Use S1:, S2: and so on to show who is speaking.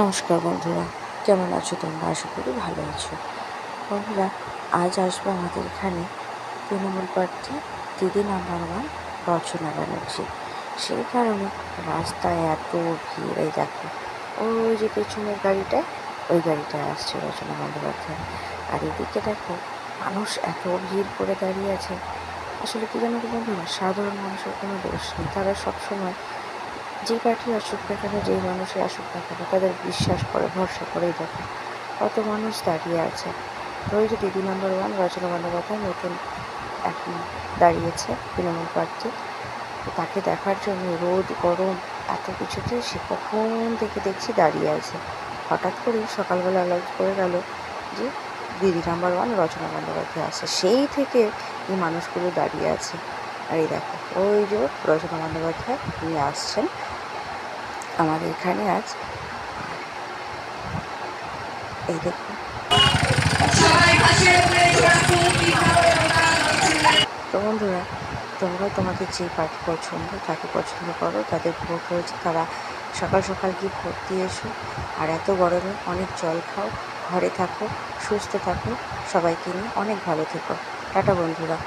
S1: নমস্কার বন্ধুরা, কেমন আছো তোমরা? আশা করি ভালো আছো। বন্ধুরা, আজ আসব আমাদের এখানে তৃণমূল প্রার্থী দিদি নাম্বার ওয়ান রচনা ব্যানার্জি। সেই কারণে রাস্তায় এত ভিড় দেখো, ওই যে পেছনের গাড়িটা, ওই গাড়িটায় আসছে রচনা বন্দ্যোপাধ্যায়। আর এদিকে দেখো, মানুষ এত ভিড় করে দাঁড়িয়ে আছে। আসলে কি জানো বন্ধুরা, সাধারণ মানুষের কোনো দোষ নেই। তারা সবসময় যে পার্টি আসুক না কেন যেই মানুষই আসুক না কেন, তাদের বিশ্বাস করে, ভরসা করেই দেখে কত মানুষ দাঁড়িয়ে আছে। যে দিদি নম্বর ওয়ান রচনা বন্দ্যোপাধ্যায় নতুন এখন দাঁড়িয়েছে তৃণমূল তো তাকে দেখার জন্য রোদ, গরম এত কিছুতে সে কখন থেকে দেখছি দাঁড়িয়ে আছে। হঠাৎ করে সকালবেলা অ্যালাউন্স করে গেল যে দিদি নাম্বার ওয়ান রচনা বন্দ্যোপাধ্যায় আছে। সেই থেকে এই মানুষগুলো দাঁড়িয়ে আছে। আর এই দেখো, ওই যে রচনা বন্দ্যোপাধ্যায় তিনি আসছেন আমাদের এখানে আজ। এই দেখুন তো বন্ধুরা, তোমরা তোমাদের যে পার্টি পছন্দ তাকে পছন্দ করো, তাদের ভোট হয়েছে তারা সকাল সকাল গিয়ে ভোট দিয়ে এসো। আর এত গরমে অনেক জল খাও, ঘরে থাকো, সুস্থ থাকো, সবাইকে নিয়ে অনেক ভালো থেকো। টাটা বন্ধুরা।